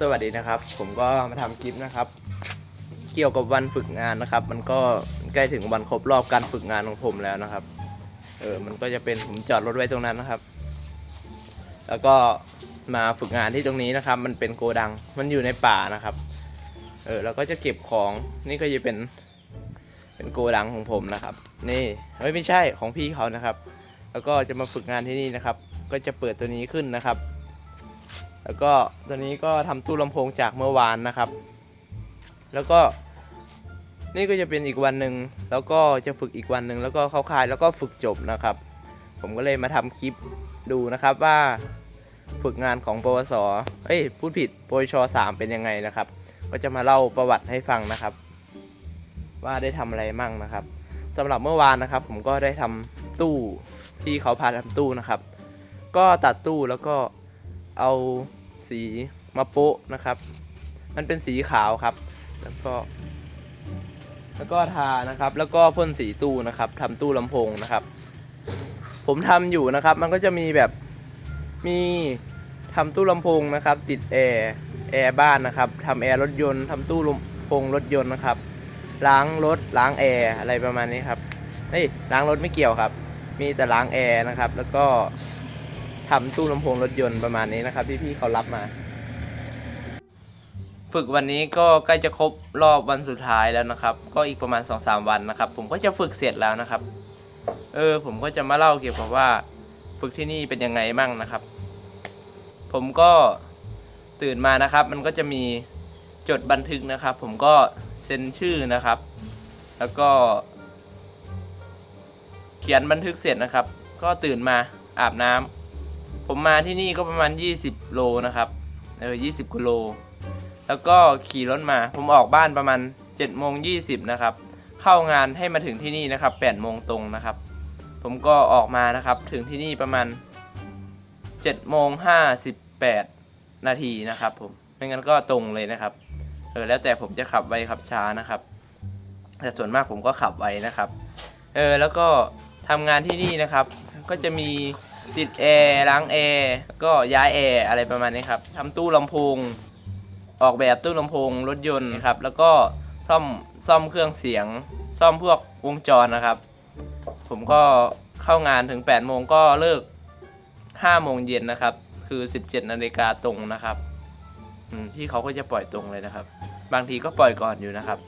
สวัสดีนะครับ ผมก็มาทำคลิปนะครับ เกี่ยวกับวันฝึกงานนะครับ มันก็ใกล้ถึงวันครบรอบการฝึกงานของผมแล้วนะครับ เออมันก็จะเป็นผมจอดรถไว้ตรงนั้นนะครับ แล้วก็มาฝึกงานที่ตรงนี้นะครับ มันเป็นโกดังมันอยู่ในป่านะครับ เออแล้วก็จะเก็บของนี่ก็จะเป็น เป็นโกดังของผมนะครับ นี่ไม่ใช่ของพี่เขานะครับ แล้วก็จะมาฝึกงานที่นี่นะครับ ก็จะเปิดตัวนี้ขึ้นนะครับ แล้วก็ตัวนี้ก็ทำตู้ลำโพงจากเมื่อวานนะครับ แล้วก็นี่ก็จะเป็นอีกวันหนึ่งแล้วก็จะฝึกอีกวันหนึ่งแล้วก็เข้าค่ายแล้วก็ฝึกจบนะครับ ผมก็เลยมาทำคลิปดูนะครับว่าฝึกงานของปวส เอ้ยพูดผิดปวชสามเป็นยังไงนะครับ ก็จะมาเล่าประวัติให้ฟังนะครับ ว่าได้ทำอะไรมั่งนะครับสำหรับเมื่อวานนะครับ ผมก็ได้ทำตู้ที่เขาพาทำตู้นะครับ ก็ตัดตู้แล้วก็ เอาสีมาโปะนะครับ มันเป็นสีขาวครับ แล้วก็ แล้วก็ทานะครับ แล้วก็พ่นสีตู้นะครับทำตู้ลำโพงนะครับ ผมทำอยู่นะครับ มันก็จะมีแบบมีทำตู้ลำโพงนะครับ ติดแอร์แอร์บ้านนะครับทำแอร์รถยนต์ทำตู้ลำโพงรถยนต์นะครับ ล้างรถล้างแอร์อะไรประมาณนี้ครับเฮ้ยล้างรถไม่เกี่ยวครับ มีแต่ล้างแอร์นะครับ แล้วก็ ทำตู้ลำโพงรถยนต์ประมาณนี้นะครับที่พี่เขารับมา ฝึกวันนี้ก็ใกล้จะครบรอบวันสุดท้ายแล้วนะครับ ก็อีกประมาณ 2-3 วันนะครับ ผมก็จะฝึกเสร็จแล้วนะครับ เออ ผมก็จะมาเล่าเกี่ยวกับว่า ฝึกที่นี่เป็นยังไงบ้างนะครับ ผมก็ตื่นมานะครับ มันก็จะมีจดบันทึกนะครับ ผมก็เซ็นชื่อนะครับ แล้วก็ เขียนบันทึกเสร็จนะครับ ก็ตื่นมาอาบน้ำ ผมมาที่นี่ก็ประมาณ 20 โลนะครับ เออ20กิโล แล้วก็ขี่รถมา ผมออกบ้านประมาณ7โมง20นะครับ เข้างานให้มาถึงที่นี่นะครับ8โมงตรงนะครับ ผมก็ออกมานะครับ ถึงที่นี่ประมาณ7โมง58นาทีนะครับผม ไม่งั้นก็ตรงเลยนะครับ เออ แล้วแต่ผมจะขับไวขับช้านะครับ แต่ส่วนมากผมก็ขับไวนะครับ เออ แล้วก็ทำงานที่นี่นะครับ ก็จะมี ติดแอร์ล้างแอร์ก็ย้ายแอร์อะไรประมาณนี้ครับทำตู้ลำโพงออกแบบตู้ลำโพงรถยนต์ครับ แล้วก็ซ่อมซ่อมเครื่องเสียง ซ่อมพวกวงจรนะครับ ผมก็เข้างานถึง8โมงก็เลิก5โมงเย็นนะครับ คือ 17นาฬิกาตรงนะครับพี่เขาก็จะปล่อยตรงเลยนะครับ บางทีก็ปล่อยก่อนอยู่นะครับ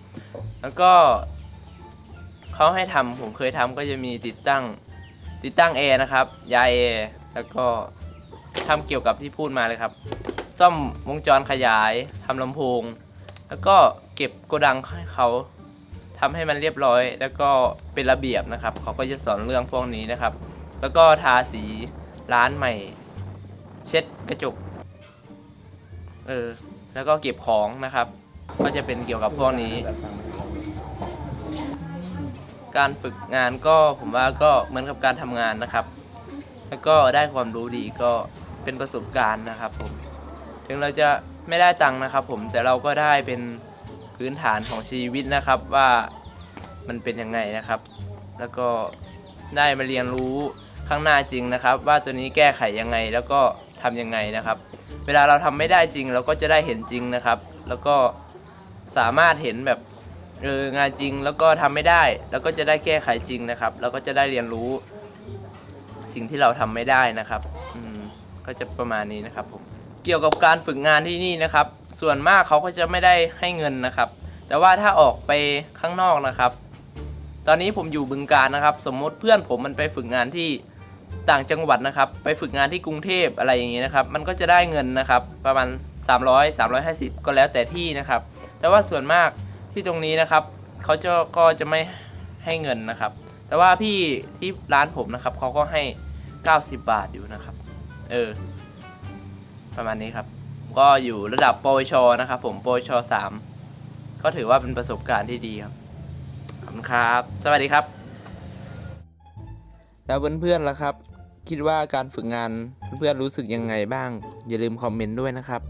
แล้วก็เขาให้ทำผมเคยทำก็จะมีติดตั้ง ติดตั้งแอร์นะครับย้ายแอร์แล้วก็ทำเกี่ยวกับที่พูดมาเลยครับ ซ่อมวงจรขยายทำลำโพง แล้วก็เก็บโกดังให้เขาทำให้มันเรียบร้อย แล้วก็เป็นระเบียบนะครับ เขาก็จะสอนเรื่องพวกนี้นะครับ แล้วก็ทาสีร้านใหม่ เช็ดกระจกเออแล้วก็เก็บของนะครับ ก็จะเป็นเกี่ยวกับพวกนี้ การฝึกงานก็ผมว่าก็เหมือนกับการทำงานนะครับ แล้วก็ได้ความรู้ดีก็เป็นประสบการณ์นะครับ ผม ถึงเราจะไม่ได้ตังค์นะครับ ผมแต่เราก็ได้เป็นพื้นฐานของชีวิตนะครับว่ามันเป็นยังไงนะครับ แล้วก็ได้มาเรียนรู้ข้างหน้าจริงนะครับ ว่าตัวนี้แก้ไขยังไงแล้วก็ทำยังไงนะครับ เวลาเราทำไม่ได้จริง เราก็จะได้เห็นจริงนะครับ แล้วก็สามารถเห็นแบบ เอองานจริงแล้วก็ทำไม่ได้ แล้วก็จะได้แก้ไขจริงนะครับ แล้วก็จะได้เรียนรู้ สิ่งที่เราทำไม่ได้นะครับอืมก็จะประมาณนี้นะครับผมเกี่ยวกับการฝึกงานที่นี่นะครับ ส่วนมากเขาก็จะไม่ได้ให้เงินนะครับ แต่ว่าถ้าออกไปข้างนอกนะครับ ตอนนี้ผมอยู่บึงการนะครับ สมมติเพื่อนผมมันไปฝึกงานที่ต่างจังหวัดนะครับ ไปฝึกงานที่กรุงเทพอะไรอย่างนี้นะครับ มันก็จะได้เงินนะครับ ประมาณ 300 350 ก็แล้วแต่ที่นะครับ แต่ว่าส่วนมาก ที่ตรงนี้นะครับเขาจะก็จะไม่ให้เงินนะครับ แต่ว่าพี่ที่ร้านผมนะครับเขาก็ให้ 90 บาทอยู่นะครับ เออ ประมาณนี้ครับ ก็อยู่ระดับปวชนะครับ ผมปวชสามก็ถือว่าเป็นประสบการณ์ที่ดีครับขอบคุณครับ สวัสดีครับ แล้วเพื่อนๆล่ะครับ คิดว่าการฝึกงานเพื่อนๆรู้สึกยังไงบ้าง อย่าลืมคอมเมนต์ด้วยนะครับ